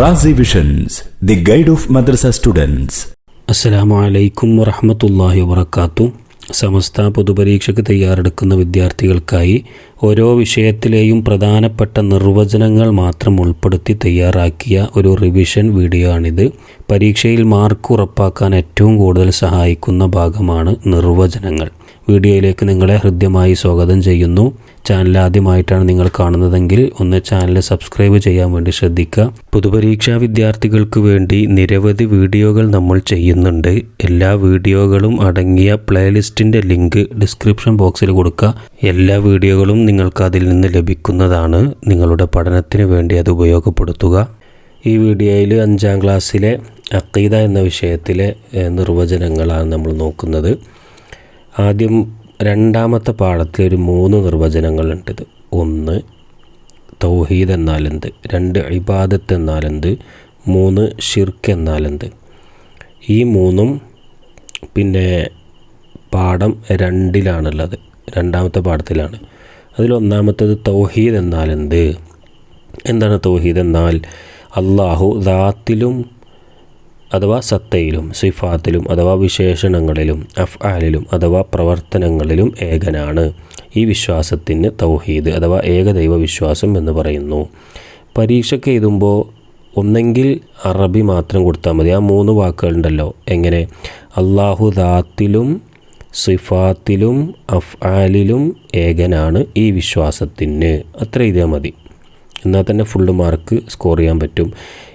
Razi visions the guide of madrasa students അസ്സലാമു അലൈക്കും വറഹമത്തല്ലാഹി വബർക്കാത്തു സമസ്ത പൊതുപരീക്ഷയ്ക്ക് തയ്യാറെടുക്കുന്ന വിദ്യാർത്ഥികൾക്കായി ഓരോ വിഷയത്തിലെയും പ്രധാനപ്പെട്ട നിർവചനങ്ങൾ മാത്രം ഉൾപ്പെടുത്തി തയ്യാറാക്കിയ ഒരു റിവിഷൻ വീഡിയോ ആണിത്. പരീക്ഷയിൽ മാർക്ക് ഉറപ്പാക്കാൻ ഏറ്റവും കൂടുതൽ സഹായിക്കുന്ന ഭാഗമാണ് നിർവചനങ്ങൾ. വീഡിയോയിലേക്ക് നിങ്ങളെ ഹൃദ്യമായി സ്വാഗതം ചെയ്യുന്നു. ചാനൽ ആദ്യമായിട്ടാണ് നിങ്ങൾ കാണുന്നതെങ്കിൽ ഒന്ന് ചാനൽ സബ്സ്ക്രൈബ് ചെയ്യാൻ വേണ്ടി ശ്രദ്ധിക്കുക. പൊതുപരീക്ഷാ വിദ്യാർത്ഥികൾക്ക് വേണ്ടി നിരവധി വീഡിയോകൾ നമ്മൾ ചെയ്യുന്നുണ്ട്. എല്ലാ വീഡിയോകളും അടങ്ങിയ പ്ലേലിസ്റ്റിന്റെ ലിങ്ക് ഡിസ്ക്രിപ്ഷൻ ബോക്സിൽ കൊടുക്കുക. എല്ലാ വീഡിയോകളും നിങ്ങൾക്ക് അതിൽ നിന്ന് ലഭിക്കുന്നതാണ്. നിങ്ങളുടെ പഠനത്തിന് വേണ്ടി അത് ഉപയോഗപ്പെടുത്തുക. ഈ വീഡിയോയിൽ അഞ്ചാം ക്ലാസ്സിലെ അക്കീദ എന്ന വിഷയത്തിലെ നിർവചനങ്ങളാണ് നമ്മൾ നോക്കുന്നത്. ആദ്യം രണ്ടാമത്തെ പാഠത്തിൽ ഒരു മൂന്ന് നിർവചനങ്ങളുണ്ട് ഒന്ന് തൗഹീദ് എന്നാലെന്ത്? രണ്ട് ഇബാദത്ത് എന്നാലെന്ത്? മൂന്ന് ഷിർക്ക് എന്നാലെന്ത്? ഈ മൂന്നും പിന്നെ പാഠം രണ്ടിലാണുള്ളത്. രണ്ടാമത്തെ പാഠത്തിലാണ്. അതിലൊന്നാമത്തത് തൗഹീദ് എന്നാലെന്ത്? എന്താണ് തൗഹീദ് എന്നാൽ? അള്ളാഹു ദാത്തിലും അഥവാ സത്തയിലും സിഫാത്തിലും അഥവാ വിശേഷണങ്ങളിലും അഫ്ആലിലും അഥവാ പ്രവർത്തനങ്ങളിലും ഏകനാണ്. ഈ വിശ്വാസത്തിന് തൗഹീദ് അഥവാ ഏകദൈവ വിശ്വാസം എന്ന് പറയുന്നു. പരീക്ഷയ്ക്ക് എഴുതുമ്പോൾ ഒന്നെങ്കിൽ അറബി മാത്രം കൊടുത്താൽ മതി. ആ മൂന്ന് വാക്കുകളുണ്ടല്ലോ എങ്ങനെ? അള്ളാഹു ദാത്തിലും സിഫാത്തിലും അഫ്ആലിലും ഏകനാണ് ഈ വിശ്വാസത്തിന്. അത്ര എഴുതിയാൽ മതി. എന്നാൽ തന്നെ ഫുള്ള് മാർക്ക് സ്കോർ ചെയ്യാൻ പറ്റും.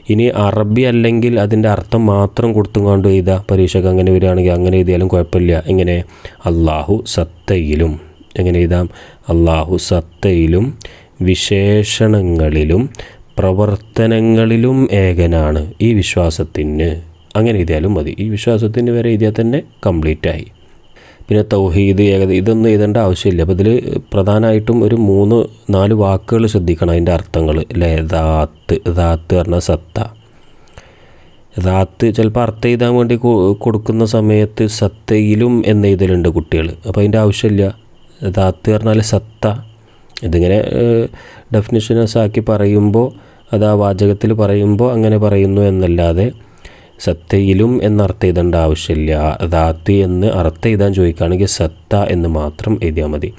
ഇനി അറബി അല്ലെങ്കിൽ അതിന്റെ അർത്ഥം മാത്രം കൊടുത്തുകൊണ്ട് എഴുതുക പരീക്ഷയ്ക്ക് അങ്ങനെ വരികയാണെങ്കിൽ അങ്ങനെ എഴുതിയാലും കുഴപ്പമില്ല. ഇങ്ങനെ അള്ളാഹു സത്തയിലും എങ്ങനെ എഴുതാം? അള്ളാഹു സത്തയിലും വിശേഷണങ്ങളിലും പ്രവർത്തനങ്ങളിലും ഏകനാണ്. ഈ വിശ്വാസത്തിന് അങ്ങനെ എഴുതിയാലും മതി. ഈ വിശ്വാസത്തിന് വരെ എഴുതിയാൽ തന്നെ കംപ്ലീറ്റ് ആയി പിന്നെ തൗഹീദ് ഏകദ ഇതൊന്നും എഴുതേണ്ട ആവശ്യമില്ല. അപ്പോൾ ഇതിൽ പ്രധാനമായിട്ടും ഒരു മൂന്ന് നാല് വാക്കുകൾ ശ്രദ്ധിക്കണം അതിന്റെ അർത്ഥങ്ങൾ. അല്ലേ ദാത്ത് ദാത്ത് പറഞ്ഞാൽ സത്ത. ദാത്ത് ചിലപ്പോൾ അർത്ഥം എഴുതാൻ വേണ്ടി കൊടുക്കുന്ന സമയത്ത് സത്തയിലും എന്ന് എഴുതലുണ്ട് കുട്ടികൾ. അപ്പോൾ അതിന്റെ ആവശ്യമില്ല. ദാത്ത് പറഞ്ഞാൽ സത്ത. ഇതിങ്ങനെ ഡെഫിനിഷനസ് ആക്കി പറയുമ്പോൾ അത് ആ വാചകത്തിൽ പറയുമ്പോൾ അങ്ങനെ പറയുന്നു എന്നല്ലാതെ സത്തയിലും എന്നർത്ഥം എഴുതേണ്ട ആവശ്യമില്ല. ദാത്ത് എന്ന് അർത്ഥം എഴുതാൻ ചോദിക്കുകയാണെങ്കിൽ സത്ത എന്ന് മാത്രം എഴുതിയാൽ മതി.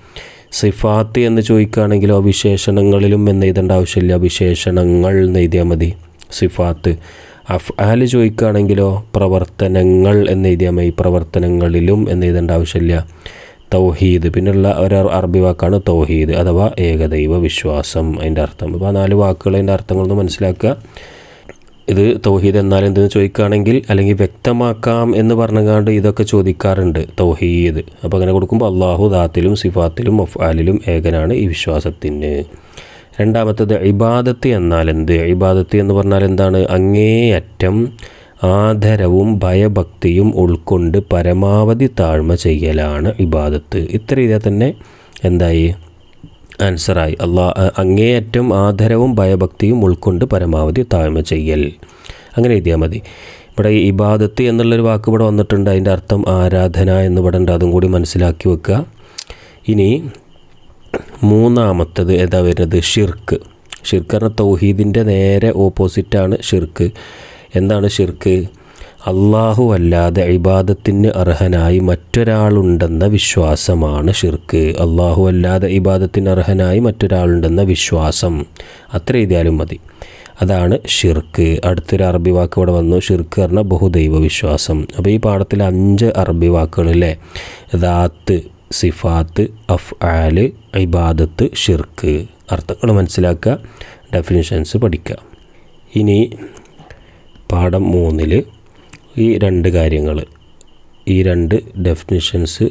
സിഫാത്ത് എന്ന് ചോദിക്കുകയാണെങ്കിലോ വിശേഷണങ്ങളിലും എന്ന് എഴുതേണ്ട ആവശ്യമില്ല. വിശേഷണങ്ങൾ എന്ന് എഴുതിയാൽ മതി. സിഫാത്ത്. അഫ്ആൽ ചോദിക്കുകയാണെങ്കിലോ പ്രവർത്തനങ്ങൾ എന്ന് എഴുതിയാൽ മതി. പ്രവർത്തനങ്ങളിലും എന്ന് എഴുതേണ്ട ആവശ്യമില്ല. തൗഹീദ്. പിന്നുള്ള ഒരു അറബി വാക്കാണ് തൗഹീദ്. അഥവാ ഏകദൈവ വിശ്വാസം അതിന്റെ അർത്ഥം. അപ്പോൾ ആ നാല് വാക്കുകൾ അതിന്റെ അർത്ഥങ്ങളൊന്ന് മനസ്സിലാക്കുക. ഇത് തൗഹീദ് എന്നാൽ എന്തെന്ന് ചോദിക്കുകയാണെങ്കിൽ അല്ലെങ്കിൽ വ്യക്തമാക്കാം എന്ന് പറഞ്ഞുകൊണ്ട് ഇതൊക്കെ ചോദിക്കാറുണ്ട് തൗഹീദ്. അപ്പോൾ അങ്ങനെ കൊടുക്കുമ്പോൾ അള്ളാഹു ദാത്തിലും സിഫാത്തിലും അഫ്ആലിലും ഏകനാണ് ഈ വിശ്വാസത്തിന്. രണ്ടാമത്തത് ഇബാദത്ത് എന്നാൽ എന്ത്? ഇബാദത്ത് എന്ന് പറഞ്ഞാൽ എന്താണ്? അങ്ങേയറ്റം ആദരവും ഭയഭക്തിയും ഉൾക്കൊണ്ട് പരമാവധി താഴ്മ ചെയ്യലാണ് ഇബാദത്ത്. ഇത്ര രീതിയിൽ തന്നെ എന്തായി? ആൻസറായി. അള്ളാ അങ്ങേയറ്റം ആദരവും ഭയഭക്തിയും ഉൾക്കൊണ്ട് പരമാവധി താഴ്മ ചെയ്യൽ. അങ്ങനെ എഴുതിയാൽ മതി. ഇവിടെ ഈ ഇബാദത്ത് എന്നുള്ളൊരു വാക്ക് ഇവിടെ വന്നിട്ടുണ്ട്. അതിന്റെ അർത്ഥം ആരാധന എന്ന് ഇവിടെ ഉണ്ട്. അതും കൂടി മനസ്സിലാക്കി വെക്കുക. ഇനി മൂന്നാമത്തത് ഏതാ വരുന്നത്? ഷിർക്ക്. ഷിർക്ക് പറഞ്ഞ തൗഹീദിന്റെ നേരെ ഓപ്പോസിറ്റാണ് ഷിർക്ക്. എന്താണ് ഷിർക്ക്? അള്ളാഹു അല്ലാതെ ഇബാദത്തിന് അർഹനായി മറ്റൊരാളുണ്ടെന്ന വിശ്വാസമാണ് ഷിർക്ക് അള്ളാഹു അല്ലാതെ ഇബാദത്തിന് അർഹനായി മറ്റൊരാളുണ്ടെന്ന വിശ്വാസം. അത്ര എഴുതിയാലും മതി. അതാണ് ഷിർക്ക് അടുത്തൊരു അറബി വാക്ക് ഇവിടെ വന്നു. ഷിർക്ക് പറഞ്ഞ ബഹുദൈവ വിശ്വാസം. അപ്പോൾ ഈ പാഠത്തിൽ അഞ്ച് അറബി വാക്കുകളിലെ ദാത്ത് സിഫാത്ത് അഫ് ആൽ ഇബാദത്ത് ഷിർക്ക് അർത്ഥങ്ങൾ മനസ്സിലാക്കുക ഡെഫിനിഷൻസ് പഠിക്കുക. ഇനി പാഠം മൂന്നിൽ ഈ രണ്ട് കാര്യങ്ങൾ ഈ രണ്ട് ഡെഫിനിഷൻസ്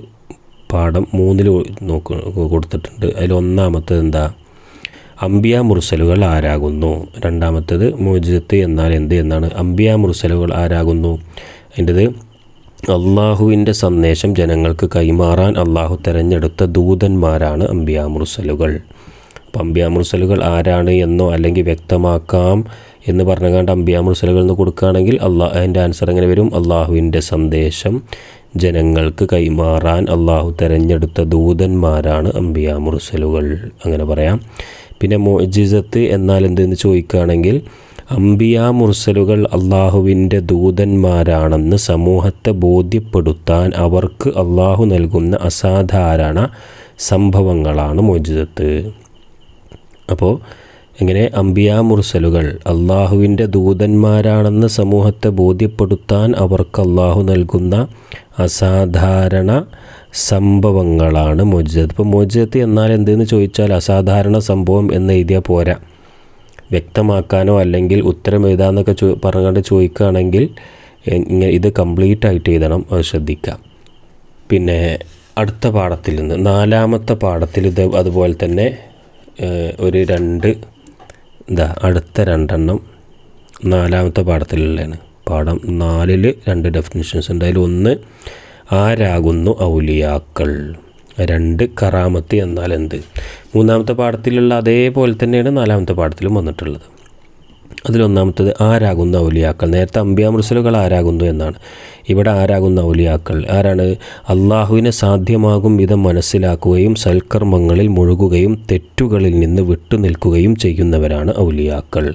പാഠം മൂന്നിൽ നോക്ക് കൊടുത്തിട്ടുണ്ട്. അതിൽ ഒന്നാമത്തത് എന്താ? അംബിയ മുർസലുകൾ ആരാകുന്നു? രണ്ടാമത്തേത് മോചിതത്ത് എന്നാൽ എന്ത് എന്നാണ്? അംബിയ മുർസലുകൾ ആരാകുന്നു? അതിന്റെത് അള്ളാഹുവിന്റെ സന്ദേശം ജനങ്ങൾക്ക് കൈമാറാൻ അള്ളാഹു തിരഞ്ഞെടുത്ത ദൂതന്മാരാണ് അംബിയ മുർസലുകൾ. അപ്പം മുർസലുകൾ ആരാണ് എന്നോ അല്ലെങ്കിൽ വ്യക്തമാക്കാം എന്ന് പറഞ്ഞുകൊണ്ട് അംബിയ മുർസലുകൾ എന്ന് കൊടുക്കുകയാണെങ്കിൽ അള്ളാഹ് അതിന്റെ ആൻസർ എങ്ങനെ വരും? അള്ളാഹുവിന്റെ സന്ദേശം ജനങ്ങൾക്ക് കൈമാറാൻ അള്ളാഹു തിരഞ്ഞെടുത്ത ദൂതന്മാരാണ് അംബിയ മുർസലുകൾ അങ്ങനെ പറയാം. പിന്നെ മോജിസത്ത് എന്നാൽ എന്തെന്ന് ചോദിക്കുകയാണെങ്കിൽ അംബിയ മുർസലുകൾ അള്ളാഹുവിന്റെ ദൂതന്മാരാണെന്ന് സമൂഹത്തെ ബോധ്യപ്പെടുത്താൻ അവർക്ക് അള്ളാഹു നൽകുന്ന അസാധാരണ സംഭവങ്ങളാണ് മോചിതത്ത് അപ്പോൾ ഇങ്ങനെ അംബിയ മുർസലുകൾ. അള്ളാഹുവിന്റെ ദൂതന്മാരാണെന്ന് സമൂഹത്തെ ബോധ്യപ്പെടുത്താൻ അവർക്ക് അള്ളാഹു നൽകുന്ന അസാധാരണ സംഭവങ്ങളാണ് മോചിതത്ത് ഇപ്പോൾ മോചിതത്ത് എന്നാൽ എന്തെന്ന് ചോദിച്ചാൽ അസാധാരണ സംഭവം എന്ന് എഴുതിയാൽ പോരാ. വ്യക്തമാക്കാനോ അല്ലെങ്കിൽ ഉത്തരം എഴുതാമെന്നൊക്കെ ചോ പറഞ്ഞുകൊണ്ട് ചോദിക്കുകയാണെങ്കിൽ ഇത് കംപ്ലീറ്റ് ആയിട്ട് എഴുതണം. അത് ശ്രദ്ധിക്കാം പിന്നെ അടുത്ത പാഠത്തിൽ നിന്ന് നാലാമത്തെ പാഠത്തിൽ ഇത് അതുപോലെ തന്നെ ഒരു രണ്ട് എന്താ അടുത്ത രണ്ടെണ്ണം നാലാമത്തെ പാഠത്തിലുള്ളതാണ്. പാഠം നാലിൽ രണ്ട് ഡെഫിനിഷൻസ് ഉണ്ട്. അതിൽ ഒന്ന് ആരാകുന്നു ഔലിയാക്കൾ? രണ്ട് കറാമത്ത് എന്നാൽ എന്ത്? മൂന്നാമത്തെ പാഠത്തിലുള്ള അതേപോലെ തന്നെയാണ് നാലാമത്തെ പാഠത്തിലും വന്നിട്ടുള്ളത്. അതിലൊന്നാമത്തത് ആരാകുന്ന ഔലിയാക്കൾ? നേരത്തെ അമ്പ്യാമൃസലുകൾ ആരാകുന്നു എന്നാണ്. ഇവിടെ ആരാകുന്ന ഔലിയാക്കൾ? ആരാണ്? അള്ളാഹുവിനെ സാധ്യമാകും വിധം മനസ്സിലാക്കുകയും സൽക്കർമ്മങ്ങളിൽ മുഴുകുകയും തെറ്റുകളിൽ നിന്ന് വിട്ടുനിൽക്കുകയും ചെയ്യുന്നവരാണ് ഔലിയാക്കൾ.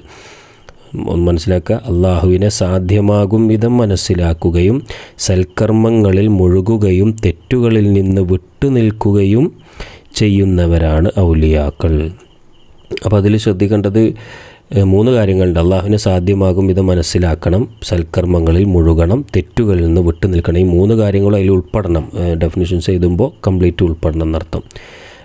മനസ്സിലാക്കുക. അള്ളാഹുവിനെ സാധ്യമാകും വിധം മനസ്സിലാക്കുകയും സൽക്കർമ്മങ്ങളിൽ മുഴുകുകയും തെറ്റുകളിൽ നിന്ന് വിട്ടുനിൽക്കുകയും ചെയ്യുന്നവരാണ് ഔലിയാക്കൾ. അപ്പോൾ അതിൽ ശ്രദ്ധിക്കേണ്ടത് മൂന്ന് കാര്യങ്ങളുണ്ട്. അള്ളാഹുവിനെ സാധ്യമാകും ഇത് മനസ്സിലാക്കണം സൽക്കർമ്മങ്ങളിൽ മുഴുകണം തെറ്റുകളിൽ നിന്ന് വിട്ടു നിൽക്കണം. ഈ മൂന്ന് കാര്യങ്ങളും അതിൽ ഉൾപ്പെടണം. ഡെഫിനിഷൻസ് എഴുതുമ്പോൾ കംപ്ലീറ്റ് ഉൾപ്പെടണം എന്നർത്ഥം.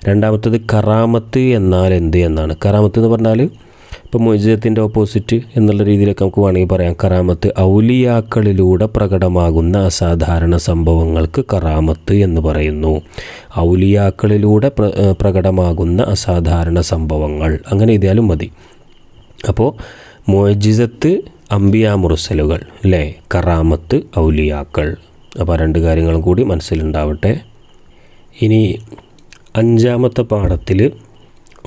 രണ്ടാമത്തത് കറാമത്ത് എന്നാൽ എന്ത് എന്നാണ്. കറാമത്ത് എന്ന് പറഞ്ഞാൽ ഇപ്പോൾ മൊയ്ജത്തിന്റെ ഓപ്പോസിറ്റ് എന്നുള്ള രീതിയിലൊക്കെ നമുക്ക് വേണമെങ്കിൽ പറയാം. കറാമത്ത് ഔലിയാക്കളിലൂടെ പ്രകടമാകുന്ന അസാധാരണ സംഭവങ്ങൾക്ക് കറാമത്ത് എന്ന് പറയുന്നു. ഔലിയാക്കളിലൂടെ പ്ര പ്രകടമാകുന്ന അസാധാരണ സംഭവങ്ങൾ. അങ്ങനെ എഴുതിയാലും മതി. അപ്പോൾ മോജിസത്ത് അംബിയ മുറസലുകൾ അല്ലേ കറാമത്ത് ഔലിയാക്കൾ. അപ്പോൾ രണ്ട് കാര്യങ്ങളും കൂടി മനസ്സിലുണ്ടാവട്ടെ. ഇനി അഞ്ചാമത്തെ പാഠത്തിൽ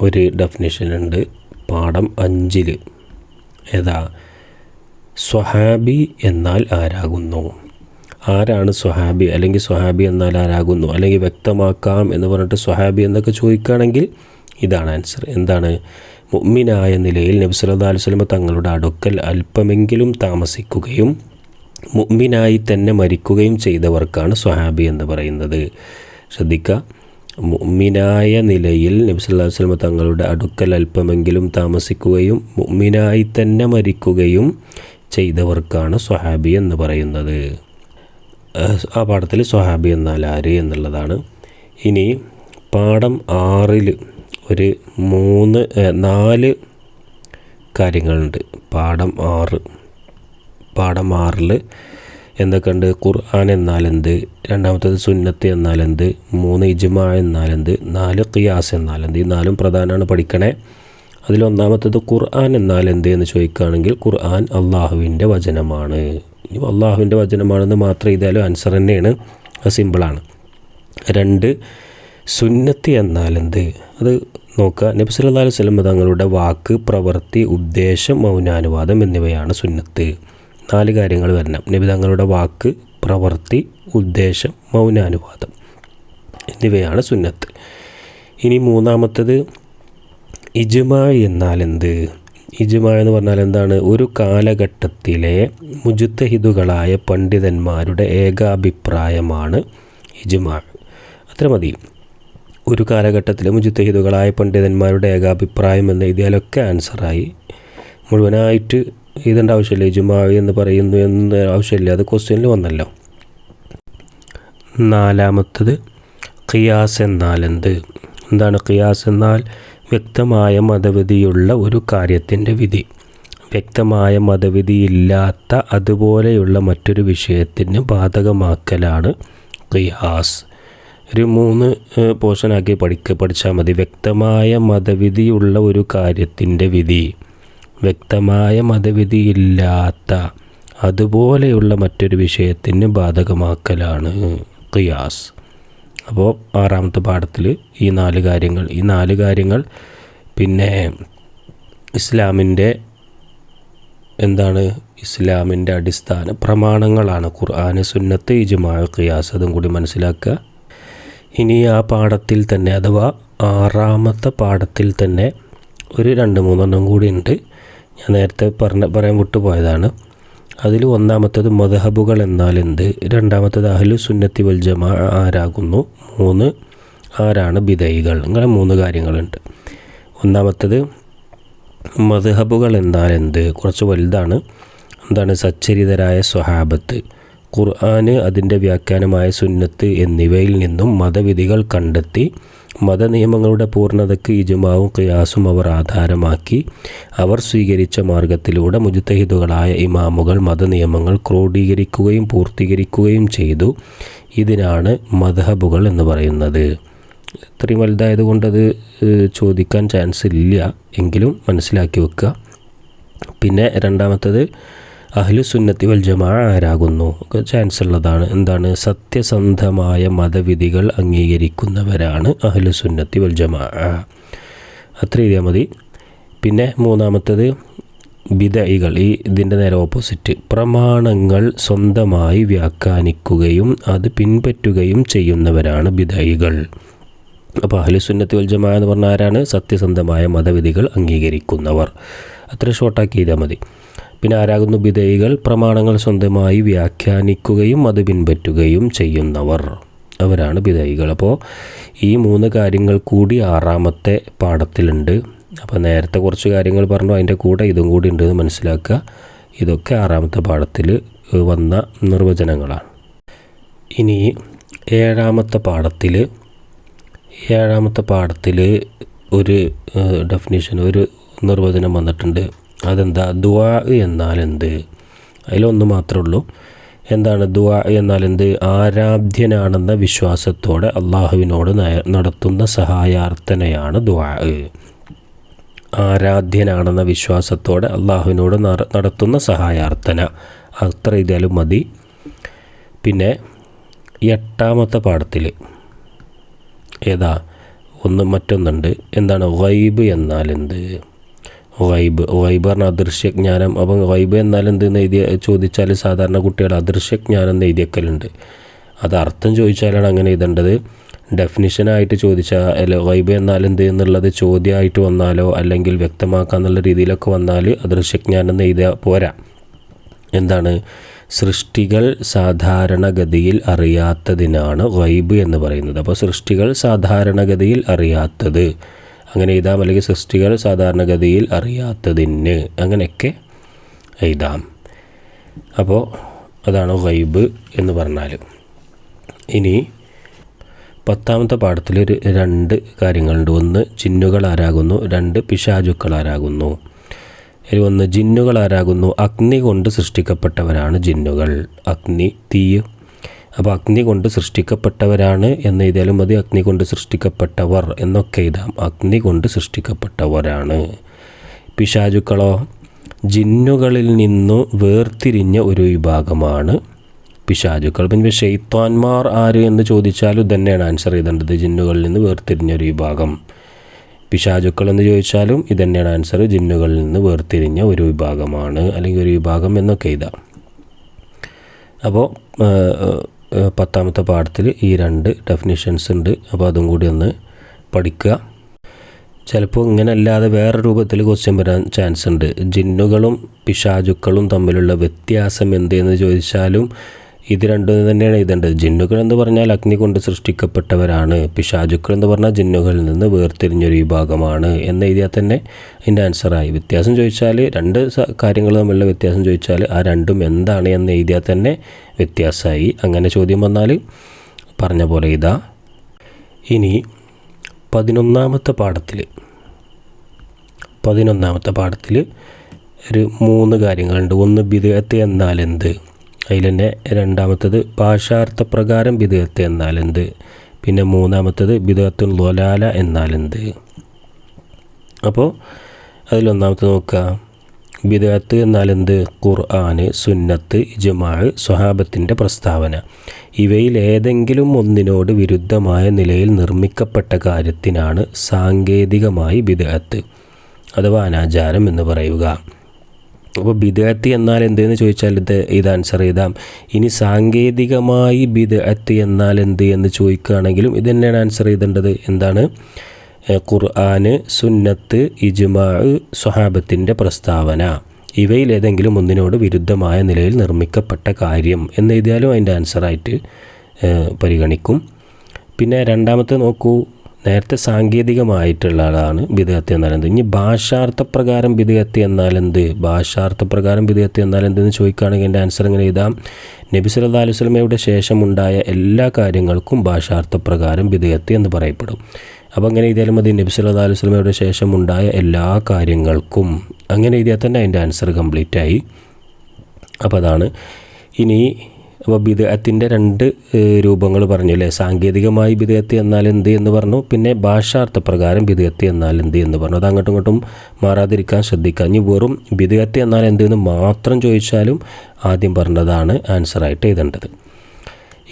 ഒരു ഡെഫിനേഷൻ ഉണ്ട്. പാഠം അഞ്ചിൽ ഏതാ? സ്വഹാബി എന്നാൽ ആരാകുന്നു? ആരാണ് സ്വഹാബി? അല്ലെങ്കിൽ സ്വഹാബി എന്നാൽ ആരാകുന്നു? അല്ലെങ്കിൽ വ്യക്തമാക്കാം എന്ന് പറഞ്ഞിട്ട് സ്വഹാബി എന്നൊക്കെ ചോദിക്കുകയാണെങ്കിൽ ഇതാണ് ആൻസർ എന്താണ്? മുഅ്മിനായ നിലയിൽ നബി സല്ലല്ലാഹു അലൈഹി വസല്ലമ തങ്ങളുടെ അടുക്കൽ അല്പമെങ്കിലും താമസിക്കുകയും മുഅ്മിനായി തന്നെ മരിക്കുകയും ചെയ്തവർക്കാണ് സ്വഹാബി എന്ന് പറയുന്നത്. ശ്രദ്ധിക്കുക മുഅ്മിനായ നിലയിൽ നബി സല്ലല്ലാഹു അലൈഹി വസല്ലമ തങ്ങളുടെ അടുക്കൽ അല്പമെങ്കിലും താമസിക്കുകയും മുഅ്മിനായി തന്നെ മരിക്കുകയും ചെയ്തവർക്കാണ് സ്വഹാബി എന്ന് പറയുന്നത്. ആ പാഠത്തിൽ സ്വഹാബി എന്നാൽ ആര് എന്നുള്ളതാണ്. ഇനി പാഠം ആറിൽ ഒരു മൂന്ന് നാല് കാര്യങ്ങളുണ്ട്. പാഠം ആറ് പാഠം ആറിൽ എന്തൊക്കെയുണ്ട്? ഖുർആൻ എന്നാലെന്ത്? രണ്ടാമത്തേത് സുന്നത്ത് എന്നാലെന്ത്? മൂന്ന് ഇജ്മ എന്നാലെന്ത്? നാല് ഖിയാസ് എന്നാലെന്ത്? ഈ നാലും പ്രധാനമാണ് പഠിക്കണേ. അതിലൊന്നാമത്തേത് ഖുർആൻ എന്നാലെന്ത് എന്ന് ചോദിക്കുകയാണെങ്കിൽ ഖുർആൻ അള്ളാഹുവിന്റെ വചനമാണ്. ഇനി അള്ളാഹുവിന്റെ വചനമാണെന്ന് മാത്രം ചെയ്താലും ആൻസർ തന്നെയാണ്. അത് സിമ്പിളാണ് രണ്ട് സുന്നത്ത് എന്നാലെന്ത്? അത് നോക്കുക. നബി സല്ലല്ലാഹു അലൈഹി സ്വലം തങ്ങളുടെ വാക്ക് പ്രവൃത്തി ഉദ്ദേശം മൗനാനുവാദം എന്നിവയാണ് സുന്നത്ത്. നാല് കാര്യങ്ങൾ വരണം. നബി തങ്ങളുടെ വാക്ക് പ്രവൃത്തി ഉദ്ദേശം മൗനാനുവാദം എന്നിവയാണ് സുന്നത്ത്. ഇനി മൂന്നാമത്തത് ഇജ്മ എന്നാൽ എന്ത് ഇജ്മ എന്ന് പറഞ്ഞാൽ എന്താണ്? ഒരു കാലഘട്ടത്തിലെ മുജുത്തഹിദുകളായ പണ്ഡിതന്മാരുടെ ഏകാഭിപ്രായമാണ് ഇജ്മ. അത്ര മതി. ഒരു കാലഘട്ടത്തിലെ മുജുത്തഹിദുകളായ പണ്ഡിതന്മാരുടെ ഏകാഭിപ്രായം എന്ന് എഴുതിയാലൊക്കെ ആൻസറായി. മുഴുവനായിട്ട് എഴുതേണ്ട ആവശ്യമില്ല. ജുമാവി എന്ന് പറയുന്നു എന്ന ആവശ്യമില്ല. അത് ക്വസ്റ്റ്യനിൽ വന്നല്ലോ. നാലാമത്തത് ഖിയാസ് എന്നാൽ എന്ത് എന്താണ് ഖിയാസ് എന്നാൽ വ്യക്തമായ മതവിധിയുള്ള ഒരു കാര്യത്തിന്റെ വിധി. വ്യക്തമായ മതവിധിയില്ലാത്ത അതുപോലെയുള്ള മറ്റൊരു വിഷയത്തിന് ബാധകമാക്കലാണ് ഖിയാസ്. ഒരു മൂന്ന് പോർഷനാക്കി പഠിക്ക പഠിച്ചാൽ മതി. വ്യക്തമായ മതവിധിയുള്ള ഒരു കാര്യത്തിന്റെ വിധി. വ്യക്തമായ മതവിധിയില്ലാത്ത അതുപോലെയുള്ള മറ്റൊരു വിഷയത്തിന് ബാധകമാക്കലാണ് ഖിയാസ്. അപ്പോൾ ആറാമത്തെ പാഠത്തിൽ ഈ നാല് കാര്യങ്ങൾ ഈ നാല് കാര്യങ്ങൾ പിന്നെ ഇസ്ലാമിന്റെ എന്താണ്? ഇസ്ലാമിന്റെ അടിസ്ഥാന പ്രമാണങ്ങളാണ് ഖുർആാന സുന്നത്ത് ഇജ്മാ ഖിയാസ്. അതും കൂടി മനസ്സിലാക്കുക. ഇനി ആ പാഠത്തിൽ തന്നെ അഥവാ ആറാമത്തെ പാഠത്തിൽ തന്നെ ഒരു രണ്ട് മൂന്നെണ്ണം കൂടി ഉണ്ട്. ഞാൻ നേരത്തെ പറഞ്ഞ പറയാൻ വിട്ടുപോയതാണ്. അതിൽ ഒന്നാമത്തത് മദഹബുകൾ എന്നാൽ എന്ത്? രണ്ടാമത്തത് അഹ്ലു സുന്നത്തി വൽ ജമാ ആരാകുന്നു? മൂന്ന് ആരാണ് ബിദൈകൾ? അങ്ങനെ മൂന്ന് കാര്യങ്ങളുണ്ട്. ഒന്നാമത്തത് മദ്ഹബുകൾ എന്നാൽ എന്ത്? കുറച്ച് വലുതാണ്. എന്താണ്? സച്ചരിതരായ സ്വഹാബത്ത്. ഖുർആന് അതിന്റെ വ്യാഖ്യാനമായ സുന്നത്ത് എന്നിവയിൽ നിന്നും മതവിധികൾ കണ്ടെത്തി മതനിയമങ്ങളുടെ പൂർണതയ്ക്ക് ഇജുമാവും ഖിയാസും അവർ ആധാരമാക്കി. അവർ സ്വീകരിച്ച മാർഗത്തിലൂടെ മുജുത്തഹിദുകളായ ഇമാമുകൾ മതനിയമങ്ങൾ ക്രോഡീകരിക്കുകയും പൂർത്തീകരിക്കുകയും ചെയ്തു. ഇതിനാണ് മദ്ഹബുകൾ എന്ന് പറയുന്നത്. ഇത്രയും വലുതായത് കൊണ്ടത് ചോദിക്കാൻ ചാൻസ് ഇല്ല. എങ്കിലും മനസ്സിലാക്കി വെക്കുക. പിന്നെ രണ്ടാമത്തത് അഹ്ലു സുന്നത്തി വൽ ജമാ ആരാകുന്നു ചാൻസ് ഉള്ളതാണ് എന്താണ്? സത്യസന്ധമായ മതവിധികൾ അംഗീകരിക്കുന്നവരാണ് അഹ്ലുസുന്നത്തി വൽ ജമാ അത്ര എഴുതിയാൽ മതി. പിന്നെ മൂന്നാമത്തത് ബിദൈകൾ ഈ ഇതിന്റെ നേരെ ഓപ്പോസിറ്റ്. പ്രമാണങ്ങൾ സ്വന്തമായി വ്യാഖ്യാനിക്കുകയും അത് പിൻപറ്റുകയും ചെയ്യുന്നവരാണ് ബിദൈകൾ അപ്പോൾ അഹ്ലുസുന്നത്തി വൽ ജമാ എന്ന് പറഞ്ഞാൽ ആരാണ്? സത്യസന്ധമായ മതവിധികൾ അംഗീകരിക്കുന്നവർ. അത്ര ഷോർട്ടാക്കി ചെയ്താൽ മതി. പിന്നെ ആരാകുന്നു ബിദൈകൾ പ്രമാണങ്ങൾ സ്വന്തമായി വ്യാഖ്യാനിക്കുകയും അത് പിൻപറ്റുകയും ചെയ്യുന്നവർ. അവരാണ് വിധേയികൾ. അപ്പോൾ ഈ മൂന്ന് കാര്യങ്ങൾ കൂടി ആറാമത്തെ പാഠത്തിലുണ്ട്. അപ്പോൾ നേരത്തെ കുറച്ച് കാര്യങ്ങൾ പറഞ്ഞു അതിന്റെ കൂടെ ഇതും കൂടി ഉണ്ടെന്ന് മനസ്സിലാക്കുക. ഇതൊക്കെ ആറാമത്തെ പാഠത്തിൽ വന്ന നിർവചനങ്ങളാണ്. ഇനി ഏഴാമത്തെ പാഠത്തിൽ ഏഴാമത്തെ പാഠത്തിൽ ഒരു ഡെഫിനിഷൻ ഒരു നിർവചനം വന്നിട്ടുണ്ട്. അതെന്താ? ദുവാ എന്നാൽ എന്ത് അതിലൊന്ന് മാത്രമേ ഉള്ളൂ എന്താണ് ദുവാ എന്നാൽ എന്ത് ആരാധ്യനാണെന്ന വിശ്വാസത്തോടെ അള്ളാഹുവിനോട് നടത്തുന്ന സഹായാർത്ഥനയാണ് ദുവാ ആരാധ്യനാണെന്ന വിശ്വാസത്തോടെ അള്ളാഹുവിനോട് നടത്തുന്ന സഹായാർത്ഥന. അത്ര ചെയ്താലും മതി. പിന്നെ എട്ടാമത്തെ പാഠത്തിൽ ഏതാ? ഒന്ന് മറ്റൊന്നുണ്ട്. എന്താണ്? വൈബ് എന്നാൽ എന്ത് വൈബ്. വൈബ് പറഞ്ഞാൽ അദൃശ്യജ്ഞാനം. അപ്പം വൈബ് എന്നാൽ എന്തെന്ന് എഴുതിയ ചോദിച്ചാൽ സാധാരണ കുട്ടികൾ അദൃശ്യജ്ഞാനം എന്ന് എഴുതിയക്കലുണ്ട്. അത് അർത്ഥം ചോദിച്ചാലാണ് അങ്ങനെ എഴുതേണ്ടത്. ഡെഫിനിഷനായിട്ട് ചോദിച്ചാൽ അല്ല വൈബ് എന്നാൽ എന്ത് എന്നുള്ളത് ചോദ്യമായിട്ട് വന്നാലോ അല്ലെങ്കിൽ വ്യക്തമാക്കാന്നുള്ള രീതിയിലൊക്കെ വന്നാൽ അദൃശ്യജ്ഞാനം എന്ന് എഴുതിയാൽ പോരാ. എന്താണ്? സൃഷ്ടികൾ സാധാരണഗതിയിൽ അറിയാത്തതിനാണ് വൈബ് എന്ന് പറയുന്നത്. അപ്പോൾ സൃഷ്ടികൾ സാധാരണഗതിയിൽ അറിയാത്തത്. അങ്ങനെ എഴുതാം. അല്ലെങ്കിൽ സൃഷ്ടികൾ സാധാരണഗതിയിൽ അറിയാത്തതിന് അങ്ങനെയൊക്കെ എഴുതാം. അപ്പോൾ അതാണ് വൈബ് എന്ന് പറഞ്ഞാൽ ഇനി പത്താമത്തെ പാഠത്തിൽ രണ്ട് കാര്യങ്ങളുണ്ട്. ഒന്ന് ജിന്നുകൾ ആരാകുന്നു രണ്ട് പിശാചുക്കൾ ആരാകുന്നു. ഇതിൽ ഒന്ന് ജിന്നുകൾ ആരാകുന്നു അഗ്നി കൊണ്ട് സൃഷ്ടിക്കപ്പെട്ടവരാണ് ജിന്നുകൾ. അഗ്നി തീ അപ്പോൾ അഗ്നി കൊണ്ട് സൃഷ്ടിക്കപ്പെട്ടവരാണ് എന്ന് എഴുതിയാലും മതി. അഗ്നി കൊണ്ട് സൃഷ്ടിക്കപ്പെട്ടവർ എന്നൊക്കെ എഴുതാം. അഗ്നി കൊണ്ട് സൃഷ്ടിക്കപ്പെട്ടവരാണ്. പിശാചുക്കളോ ജിന്നുകളിൽ നിന്നു വേർതിരിഞ്ഞ ഒരു വിഭാഗമാണ് പിശാചുക്കൾ. പിന്നെ ഷെയ്ത്താൻമാർ ആര് എന്ന് ചോദിച്ചാലും തന്നെയാണ് ആൻസർ ചെയ്തേണ്ടത് ജിന്നുകളിൽ നിന്ന് വേർതിരിഞ്ഞ ഒരു വിഭാഗം. പിശാചുക്കൾ എന്ന് ചോദിച്ചാലും ഇതന്നെയാണ് ആൻസർ ജിന്നുകളിൽ നിന്ന് വേർതിരിഞ്ഞ ഒരു വിഭാഗമാണ്. അല്ലെങ്കിൽ ഒരു വിഭാഗം എന്നൊക്കെ ഇതാണ് അപ്പോൾ പത്താമത്തെ പാഠത്തിൽ ഈ രണ്ട് ഡെഫിനിഷൻസ് ഉണ്ട്. അപ്പോൾ അതും കൂടി ഒന്ന് പഠിക്കുക. ചിലപ്പോൾ ഇങ്ങനെ അല്ലാതെ വേറെ രൂപത്തിൽ ക്വസ്റ്റ്യൻ വരാൻ ചാൻസ് ഉണ്ട്. ജിന്നുകളും പിശാചുക്കളും തമ്മിലുള്ള വ്യത്യാസം എന്തെന്ന് ചോദിച്ചാലും ഇത് രണ്ടും തന്നെയാണ്. എഴുതേണ്ടത് ജിന്നുകൾ എന്ന് പറഞ്ഞാൽ അഗ്നി കൊണ്ട് സൃഷ്ടിക്കപ്പെട്ടവരാണ്. പിശാചുക്കൾ എന്ന് പറഞ്ഞാൽ ജിന്നുകളിൽ നിന്ന് വേർതിരിഞ്ഞൊരു വിഭാഗമാണ് എന്ന് എഴുതിയാൽ തന്നെ അതിന്റെ ആൻസറായി വ്യത്യാസം ചോദിച്ചാൽ രണ്ട് കാര്യങ്ങൾ തമ്മിലുള്ള വ്യത്യാസം ചോദിച്ചാൽ ആ രണ്ടും എന്താണ് എന്ന് എഴുതിയാൽ തന്നെ വ്യത്യാസമായി. അങ്ങനെ ചോദ്യം വന്നാൽ പറഞ്ഞ പോലെ ഇതാ. ഇനി പതിനൊന്നാമത്തെ പാഠത്തിൽ പതിനൊന്നാമത്തെ പാഠത്തിൽ ഒരു മൂന്ന് കാര്യങ്ങളുണ്ട്. ഒന്ന് ബിദത്ത് എന്നാൽ എന്ത്? അതിൽ തന്നെ രണ്ടാമത്തത് ബിദത്ത് എന്നാൽ എന്ത് പിന്നെ മൂന്നാമത്തത് ബിദത്തുൽ ലൊലാല എന്നാൽ എന്ത് അപ്പോൾ അതിലൊന്നാമത്തെ നോക്കുക. ബിദഅത്ത് എന്നാൽ എന്ത് ഖുർആന് സുന്നത്ത് ഇജ്മാഅ് സ്വഹാബത്തിന്റെ പ്രസ്താവന. ഇവയിൽ ഏതെങ്കിലും ഒന്നിനോട് വിരുദ്ധമായ നിലയിൽ നിർമ്മിക്കപ്പെട്ട കാര്യത്തിനാണ് സാങ്കേതികമായി ബിദഅത്ത് അഥവാ അനാചാരം എന്ന് പറയുക. അപ്പോൾ ബിദഅത്ത് എന്നാൽ എന്തെന്ന് ചോദിച്ചാൽ ഇത് ഇത് ആൻസർ ചെയ്താം ഇനി സാങ്കേതികമായി ബിദഅത്ത് എന്നാൽ എന്ത് എന്ന് ചോദിക്കുകയാണെങ്കിലും ഇത് തന്നെയാണ് ആൻസർ ചെയ്തേണ്ടത്. എന്താണ്? ഖുർആന് സുന്നത്ത് ഇജ്മാ സ്വഹാബത്തിന്റെ പ്രസ്താവന. ഇവയിൽ ഏതെങ്കിലും ഒന്നിനോട് വിരുദ്ധമായ നിലയിൽ നിർമ്മിക്കപ്പെട്ട കാര്യം എന്ന് എഴുതിയാലും അതിന്റെ ആൻസറായിട്ട് പരിഗണിക്കും. പിന്നെ രണ്ടാമത്തെ നോക്കൂ. നേരത്തെ സാങ്കേതികമായിട്ടുള്ളതാണ് വിധേയത്വം എന്നാൽ എന്ത് ഇനി ഭാഷാർത്ഥപ്രകാരം വിധേയത്വം എന്നാൽ എന്ത് ഭാഷാർത്ഥപ്രകാരം വിധേയത്വം എന്നാൽ എന്തെന്ന് ചോദിക്കുകയാണെങ്കിൽ എന്റെ ആൻസർ എങ്ങനെ എഴുതാം. നബി സല്ലാ അലൈഹി വസല്ലമയുടെ ശേഷമുണ്ടായ എല്ലാ കാര്യങ്ങൾക്കും ഭാഷാർത്ഥപ്രകാരം വിധേയത്വം എന്ന് പറയപ്പെടും. അപ്പോൾ അങ്ങനെ എഴുതിയാലും മതി. നബി സല്ലാ അലൈഹി വസല്ലമയുടെ ശേഷമുണ്ടായ എല്ലാ കാര്യങ്ങൾക്കും അങ്ങനെ എഴുതിയാൽ തന്നെ അതിന്റെ ആൻസർ കംപ്ലീറ്റായി അപ്പോൾ അതാണ്. ഇനി അപ്പോൾ ബിദഅത്തിന്റെ രണ്ട് രൂപങ്ങൾ പറഞ്ഞു അല്ലേ? സാങ്കേതികമായി ബിദഅത്ത് എന്നാൽ എന്ത് എന്ന് പറഞ്ഞു. പിന്നെ ഭാഷാർത്ഥപ്രകാരം ബിദഅത്ത് എന്നാൽ എന്ത് എന്ന് പറഞ്ഞു. അത് അങ്ങോട്ടും ഇങ്ങോട്ടും മാറാതിരിക്കാൻ ശ്രദ്ധിക്കുക. ഇനി വെറും ബിദഅത്ത് എന്നാൽ എന്ത് എന്ന് മാത്രം ചോദിച്ചാലും ആദ്യം പറഞ്ഞതാണ് ആൻസറായിട്ട് എഴുതേണ്ടത്.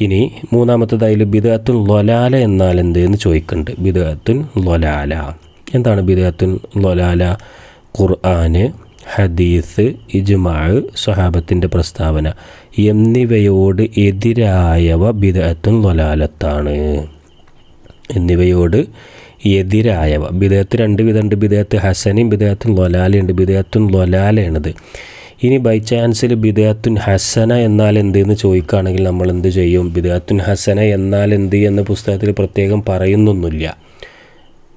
ഇനി മൂന്നാമത്തതായി ബിദഅത്തുൻ ലൊലാല എന്നാൽ എന്ത് എന്ന് ചോദിക്കുന്നുണ്ട് ബിദഅത്തുൻ ലൊലാല എന്താണ് ബിദഅത്തുൻ ലൊലാല ഖുർആന് ഹദീസ് ഇജ്മാ സ്വഹാബത്തിന്റെ പ്രസ്താവന. എന്നിവയോട് എതിരായവ ബിദഅത്തുൻ ലൊലാലത്താണ് എന്നിവയോട് എതിരായവ ബിദഅത്ത് രണ്ട് വിധമുണ്ട്. ബിദഅത്ത് ഹസനയും ബിദഅത്തുൻ ലൊലാലുണ്ട് ബിദഅത്തുൻ ലൊലാലയാണിത് ഇനി ബൈ ചാൻസിൽ ബിദഅത്തുൻ ഹസന എന്നാൽ എന്ത് എന്ന് ചോദിക്കുകയാണെങ്കിൽ നമ്മൾ എന്ത് ചെയ്യും? ബിദഅത്തുൻ ഹസന എന്നാൽ എന്ത് എന്ന് പുസ്തകത്തിൽ പ്രത്യേകം പറയുന്നൊന്നുമില്ല.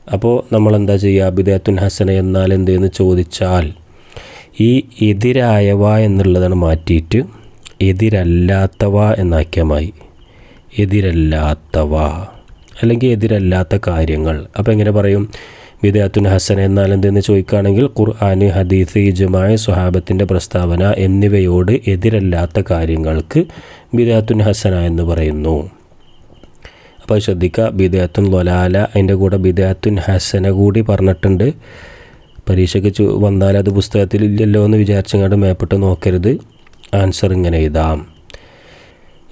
അപ്പോൾ നമ്മൾ എന്താ ചെയ്യുക? ബിദഅത്തുൻ ഹസന എന്നാൽ എന്ത് എന്ന് ചോദിച്ചാൽ ഈ എതിരായവ എന്നുള്ളതാണ് മാറ്റിയിട്ട് എതിരല്ലാത്തവ എന്നാക്കിയാൽ എതിരല്ലാത്തവ. അല്ലെങ്കിൽ എതിരല്ലാത്ത കാര്യങ്ങൾ. അപ്പോൾ എങ്ങനെ പറയും? ബിദഅത്തുൻ ഹസന എന്നാൽ എന്തെന്ന് ചോദിക്കുകയാണെങ്കിൽ ഖുർആൻ ഹദീസ് ഇജുമായ സ്വഹാബത്തിന്റെ പ്രസ്താവന എന്നിവയോട് എതിരല്ലാത്ത കാര്യങ്ങൾക്ക് ബിദഅത്തുൻ ഹസന എന്ന് പറയുന്നു. അപ്പോൾ ശ്രദ്ധിക്കുക ബിദഅത്തുൻ ലൊലാല അതിന്റെ കൂടെ ബിദഅത്തുൻ ഹസന കൂടി പറഞ്ഞിട്ടുണ്ട്. പരീക്ഷയ്ക്ക് വന്നാൽ അത് പുസ്തകത്തിൽ ഇല്ലല്ലോ എന്ന് വിചാരിച്ചങ്ങാണ്ട് മേപ്പിട്ട് നോക്കരുത്. ആൻസർ ഇങ്ങനെ എഴുതാം.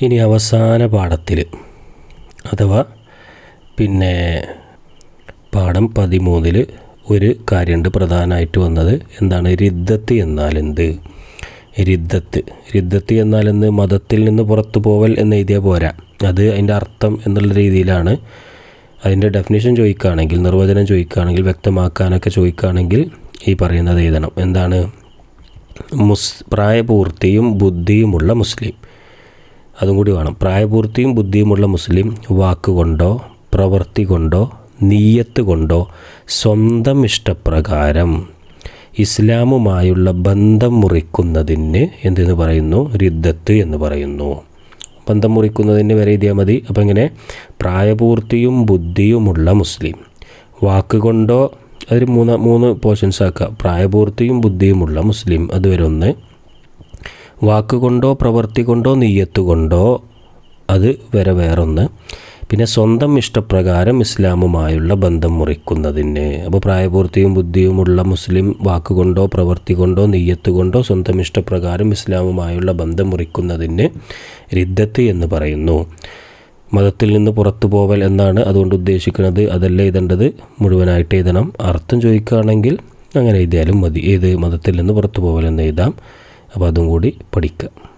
ഇനി അവസാന പാഠത്തിൽ അഥവാ പിന്നെ പാഠം പതിമൂന്നിൽ ഒരു കാര്യമുണ്ട് പ്രധാനമായിട്ട് വന്നത്. എന്താണ്? രിദ്ധത്ത് എന്നാൽ എന്ത്? രിദ്ധത്ത്. രിദ്ധത്ത് എന്നാൽ എന്ത് മതത്തിൽ നിന്ന് പുറത്തു പോവൽ എന്ന് എഴുതിയാൽ പോരാ. അത് അതിന്റെ അർത്ഥം എന്നുള്ള രീതിയിലാണ് അതിന്റെ ഡെഫിനേഷൻ ചോദിക്കുകയാണെങ്കിൽ നിർവചനം ചോദിക്കുകയാണെങ്കിൽ വ്യക്തമാക്കാനൊക്കെ ചോദിക്കുകയാണെങ്കിൽ ഈ പറയുന്നത് എഴുതണം. എന്താണ്? മുസ് പ്രായപൂർത്തിയും ബുദ്ധിയുമുള്ള മുസ്ലിം. അതും കൂടി വേണം. പ്രായപൂർത്തിയും ബുദ്ധിയുമുള്ള മുസ്ലിം വാക്കുകൊണ്ടോ പ്രവൃത്തി കൊണ്ടോ നീയത്ത് കൊണ്ടോ സ്വന്തം ഇഷ്ടപ്രകാരം ഇസ്ലാമുമായുള്ള ബന്ധം മുറിക്കുന്നതിന് എന്തെന്ന് പറയുന്നു? റിദ്ദത്ത് എന്ന് പറയുന്നു. ബന്ധം മുറിക്കുന്നതിന് വരെ ഇതേ മതി. അപ്പം ഇങ്ങനെ പ്രായപൂർത്തിയും ബുദ്ധിയുമുള്ള മുസ്ലിം. വാക്കുകൊണ്ടോ അതിൽ മൂന്ന് മൂന്ന് പോർഷൻസ് ആക്കുക. പ്രായപൂർത്തിയും ബുദ്ധിയുമുള്ള മുസ്ലിം. അതുവരെ ഒന്ന്. വാക്കുകൊണ്ടോ പ്രവൃത്തി കൊണ്ടോ നെയ്യത്തുകൊണ്ടോ അത് വരെ വേറൊന്ന്. പിന്നെ സ്വന്തം ഇഷ്ടപ്രകാരം ഇസ്ലാമുമായുള്ള ബന്ധം മുറിക്കുന്നതിന് അപ്പോൾ പ്രായപൂർത്തിയും ബുദ്ധിയുമുള്ള മുസ്ലിം വാക്കുകൊണ്ടോ പ്രവൃത്തി കൊണ്ടോ നെയ്യത്ത് കൊണ്ടോ സ്വന്തം ഇഷ്ടപ്രകാരം ഇസ്ലാമുമായുള്ള ബന്ധം മുറിക്കുന്നതിന് രിദ്ധത്ത് എന്ന് പറയുന്നു. മതത്തിൽ നിന്ന് പുറത്തു പോവൽ എന്നാണ് അതുകൊണ്ട് ഉദ്ദേശിക്കുന്നത്. അതല്ല എഴുതേണ്ടത്? മുഴുവനായിട്ട് എഴുതണം. അർത്ഥം ചോദിക്കുകയാണെങ്കിൽ അങ്ങനെ എഴുതിയാലും മതി. ഏത് മതത്തിൽ നിന്ന് പുറത്തു പോവൽ എന്ന് എഴുതാം. അപ്പോൾ അതും കൂടി പഠിക്കുക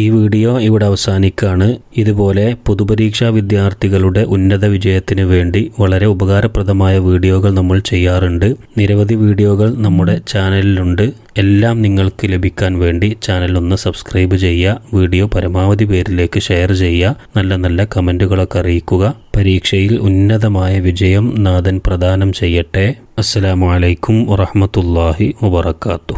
ഈ വീഡിയോ ഇവിടെ അവസാനിക്കുകയാണ്. ഇതുപോലെ പൊതുപരീക്ഷാ വിദ്യാർത്ഥികളുടെ ഉന്നത വിജയത്തിന് വേണ്ടി വളരെ ഉപകാരപ്രദമായ വീഡിയോകൾ നമ്മൾ ചെയ്യാറുണ്ട്. നിരവധി വീഡിയോകൾ നമ്മുടെ ചാനലിലുണ്ട്. എല്ലാം നിങ്ങൾക്ക് ലഭിക്കാൻ വേണ്ടി ചാനൽ ഒന്ന് സബ്സ്ക്രൈബ് ചെയ്യുക വീഡിയോ പരമാവധി പേരിലേക്ക് ഷെയർ ചെയ്യുക നല്ല നല്ല കമന്റുകളൊക്കെ അറിയിക്കുക. പരീക്ഷയിൽ ഉന്നതമായ വിജയം നാഥൻ പ്രദാനം ചെയ്യട്ടെ. അസ്സലാമു അലൈക്കും വറഹമത്തല്ലാഹി വബർക്കാത്തു